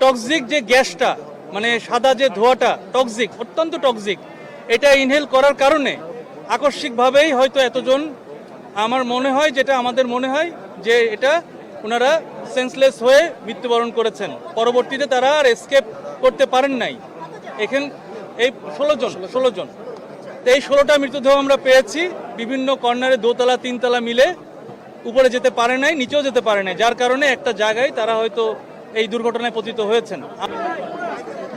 Toxic যে গ্যাসটা মানে সাদা যে ধোঁয়াটা টক্সিক অত্যন্ত টক্সিক এটা ইনহেল করার কারণে আকস্মিকভাবেই হয়তো এতজন, আমার মনে হয় যেটা আমাদের মনে হয়, যে এটা ওনারা সেন্সলেস হয়ে মৃত্যুবরণ করেছেন। পরবর্তীতে তারা আর এসকেপ করতে পারেন নাই। এখান, এই ষোলো জন ষোলো জন। তো এই ষোলোটা মৃতদেহ আমরা পেয়েছি, বিভিন্ন কর্নারে দোতলা, তিনতলা মিলে। উপরে যেতে পারে নাই, নিচেও যেতে পারে নাই। যার কারণে একটা জায়গায় তারা হয়তো এই দুর্ঘটনায় পতিত হয়েছেন।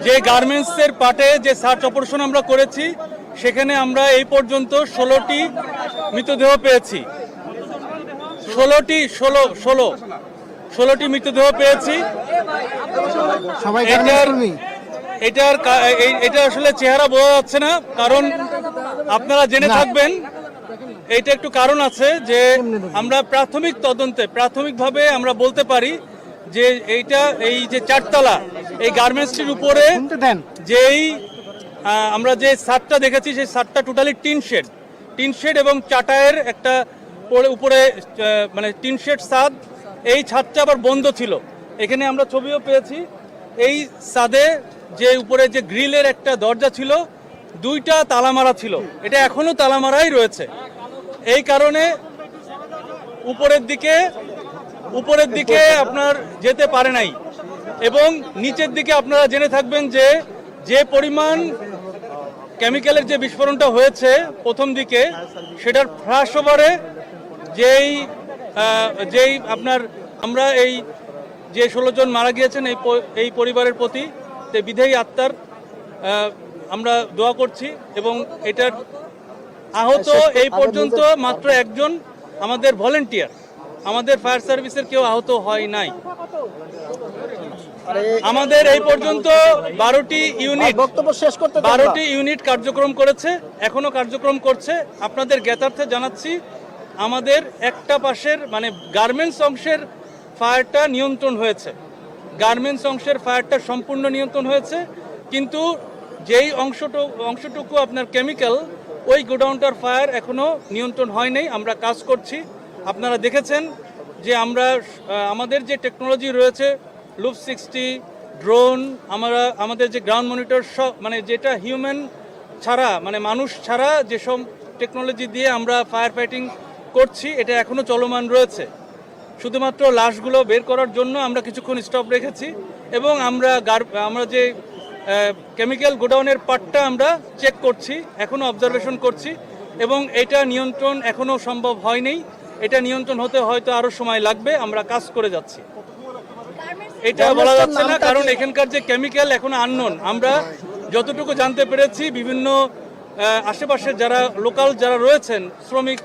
যে গার্মেন্টসের পাটে যে সার্চ অপারেশন আমরা করেছি সেখানে আমরা এই পর্যন্ত ষোলোটি মৃতদেহ পেয়েছি। ষোলোটি ষোলো ষোলো ষোলোটি মৃতদেহ পেয়েছি। এটার এটা আসলে চেহারা বোঝা যাচ্ছে না কারণ আপনারা জেনে থাকবেন এইটা একটু কারণ আছে যে আমরা প্রাথমিক তদন্তে প্রাথমিকভাবে আমরা বলতে পারি যে এইটা এই যে চারতলা এই গার্মেন্টসটির উপরে যেই আমরা যে সাতটা দেখেছি সেই সাতটা totally tin shed. Tin shed এবং চাটায়ের একটা পরে- উপরে মানে টিন শেড ছাদ এই ছাদটা আবার বন্ধ ছিল। এখানে আমরা ছবিও পেয়েছি। এই ছাদে যে উপরে যে গ্রিলের একটা দরজা ছিল দুইটা তালা মারা ছিল। এটা এখনও তালা মারাই রয়েছে। এই কারণে উপরের দিকে উপরের দিকে আপনার যেতে পারে নাই। এবং নিচের দিকে আপনারা জেনে থাকবেন যে যে পরিমাণ কেমিক্যালের যে বিস্ফোরণটা হয়েছে প্রথম দিকে সেটার ফ্লাশ ওভারে যেই যেই আপনার আমরা এই যে ষোলো জন মারা গিয়েছেন এই এই পরিবারের প্রতি যে বিধেয়ী আত্মার আমরা দোয়া করছি এবং এটার আহত এই পর্যন্ত মাত্র একজন আমাদের ভলেন্টিয়ার আমাদের ফায়ার সার্ভিসের কেউ আহত হয় নাই। আমাদের এই পর্যন্ত বারোটি ইউনিট বক্তব্য শেষ করতে বারোটি ইউনিট কার্যক্রম করেছে এখনও কার্যক্রম করছে। আপনাদের জ্ঞাতার্থে জানাচ্ছি আমাদের একটা পাশের মানে গার্মেন্টস অংশের ফায়ারটা নিয়ন্ত্রণ হয়েছে। গার্মেন্টস অংশের ফায়ারটা সম্পূর্ণ নিয়ন্ত্রণ হয়েছে কিন্তু যেই অংশটুকু অংশটুকু আপনার কেমিক্যাল ওই গোডাউনটার ফায়ার এখনও নিয়ন্ত্রণ হয় নাই। আমরা কাজ করছি আপনারা দেখেছেন যে আমরা আমাদের যে টেকনোলজি রয়েছে লুপ সিক্সটি ড্রোন আমরা, আমাদের যে গ্রাউন্ড মনিটর সব মানে যেটা হিউম্যান ছাড়া মানে মানুষ ছাড়া যেসব টেকনোলজি দিয়ে আমরা ফায়ার ফাইটিং করছি, এটা এখনও চলমান রয়েছে। শুধুমাত্র লাশগুলো বের করার জন্য আমরা কিছুক্ষণ স্টপ রেখেছি এবং আমরা আমরা যে কেমিক্যাল গোডাউনের পার্টটা আমরা চেক করছি এখনও অবজারভেশন করছি এবং এটা নিয়ন্ত্রণ এখনও সম্ভব হয়নি। এটা নিয়ন্ত্রণ হতে হয়তো আরও সময় লাগবে আমরা কাজ করে যাচ্ছি। এটা বলা যাচ্ছে না কারণ এখানকার যে কেমিক্যাল এখন আননোন আমরা যতটুকু জানতে পেরেছি বিভিন্ন আশেপাশে যারা লোকাল যারা রয়েছেন শ্রমিক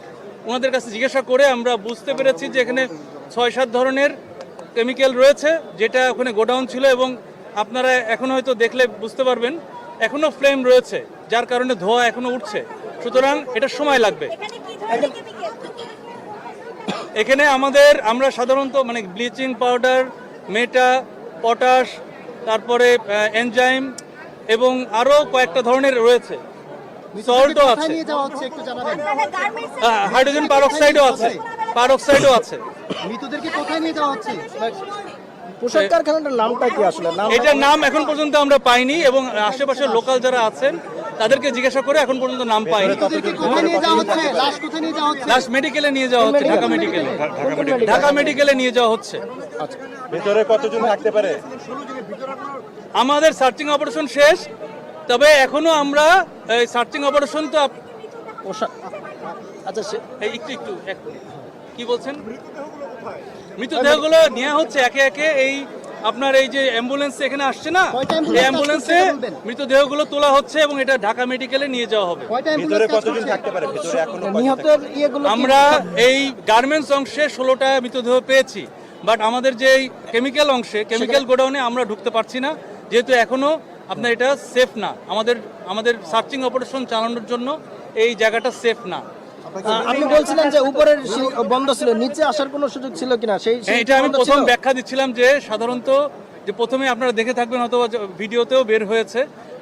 ওনাদের কাছে জিজ্ঞাসা করে আমরা বুঝতে পেরেছি যে এখানে ছয় সাত ধরনের কেমিক্যাল রয়েছে যেটা ওখানে গোডাউন ছিল এবং আপনারা এখন হয়তো দেখলে বুঝতে পারবেন এখনও ফ্লেম রয়েছে যার কারণে ধোঁয়া এখনও উঠছে। সুতরাং এটা সময় লাগবে। এখানে আমাদের আমরা সাধারণত মানে ব্লিচিং পাউডার মেটা পটাশ তারপরে এনজাইম এবং আরও কয়েকটা ধরনের রয়েছে। সল্টও আছে। নিয়ে যাওয়া হচ্ছে একটু জানাবেন? আপনারা গার্মেন্টস হাইড্রোজেন পারঅক্সাইডও আছে। পারঅক্সাইডও আছে। মৃতদেরকে কোথায় নিয়ে যাওয়া হচ্ছে? পোশাক কারখানাটার নামটা কি আসলে? নাম এটার নাম এখন পর্যন্ত আমরা পাইনি এবং আশেপাশের লোকাল যারা আছেন তাদেরকে জিজ্ঞাসা করে এখন পর্যন্ত নাম পাইনি মৃতদেরকে কোথায় নিয়ে যাওয়া হচ্ছে? লাশ কোথায় নিয়ে যাওয়া হচ্ছে? লাস্ট মেডিকেলে নিয়ে যাওয়া হচ্ছে ঢাকা মেডিকেলে ঢাকা মেডিকেলে নিয়ে যাওয়া হচ্ছে। ভেতরে কতজন থাকতে পারে? আমাদের সার্চিং অপারেশন শেষ তবে এখনও আমরা এই সার্চিং অপারেশন তো আচ্ছা একটু একটু কি বলছেন? মৃতদেহগুলো নেওয়া হচ্ছে একে একে এই আপনার এই যে অ্যাম্বুলেন্স এখানে আসছে না? এই অ্যাম্বুলেন্সে। মৃতদেহগুলো তোলা হচ্ছে এবং এটা ঢাকা মেডিকেলে নিয়ে যাওয়া হবে। আমরা এই গার্মেন্টস অংশে ষোলোটা মৃতদেহ পেয়েছি বাট আমাদের যে কেমিক্যাল অংশে কেমিক্যাল গোডাউনে আমরা ঢুকতে পারছি না যেহেতু এখনও আপনার এটা সেফ না। আমাদের আমাদের সার্চিং অপারেশন চালানোর জন্য এই জায়গাটা সেফ না। আপনি বলছিলেন যে উপরের বন্ধ ছিল নিচে আসার কোনো সুযোগ ছিল কিনা? সেই হ্যাঁ, এটা আমি প্রথম ব্যাখ্যা দিচ্ছিলাম যে সাধারণত যে প্রথমে আপনারা দেখে থাকবেন অথবা ভিডিওতেও বের হয়েছে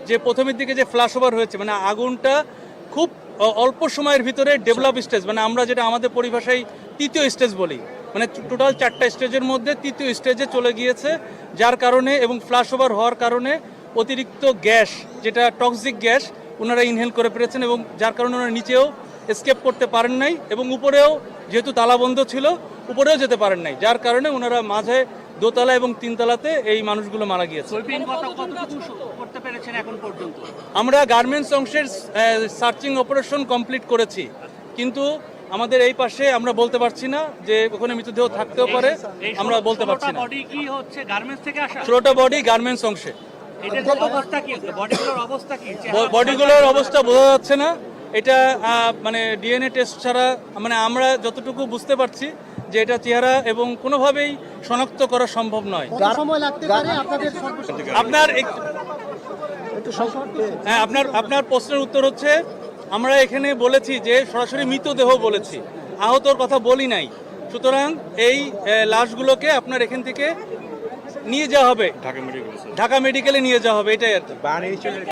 যে প্রথমের দিকে যে ফ্ল্যাশ ওভার হয়েছে মানে আগুনটা খুব অল্প সময়ের ভিতরে ডেভেলপ স্টেজ মানে আমরা যেটা আমাদের পরিভাষায় তৃতীয় স্টেজ বলি। মানে টোটাল চারটা স্টেজের মধ্যে তৃতীয় স্টেজে চলে গিয়েছে যার কারণে এবং ফ্লাশ ওভার হওয়ার কারণে অতিরিক্ত গ্যাস যেটা টক্সিক গ্যাস ওনারা ইনহেল করে পেরেছেন এবং যার কারণে ওনারা নিচেও এসকেপ করতে পারেন নাই এবং উপরেও যেহেতু তালাবন্ধ ছিল উপরেও যেতে পারেন নাই। যার কারণে ওনারা মাঝে দোতলা এবং তিনতলাতে এই মানুষগুলো মারা গিয়েছে। আমরা গার্মেন্টস অংশের সার্চিং অপারেশন কমপ্লিট করেছি। কিন্তু আমাদের এই পাশে আমরা বলতে পারছি না যে ওখানে মৃতদেহ থাকতেও পারে আমরা বলতে পারছি না। ষোলোটা বডি গার্মেন্টস অংশে। বডিগুলোর অবস্থা বোঝা যাচ্ছে না। এটা মানে ডিএনএ টেস্ট ছাড়া মানে আমরা যতটুকু বুঝতে পারছি যে এটা চেহারা এবং কোনোভাবেই শনাক্ত করা সম্ভব নয়। কত সময় লাগতে পারে আপনাদের সর্বশেষ আপনার হ্যাঁ আপনার আপনার প্রশ্নের উত্তর হচ্ছে আমরা এখানে বলেছি যে সরাসরি মৃতদেহ বলেছি। আহতর কথা বলি নাই। সুতরাং এই লাশগুলোকে আপনার এখান থেকে নিয়ে যাওয়া হবে। ঢাকা মেডিকেলে নিয়ে যাওয়া হবে এটাই আর কি।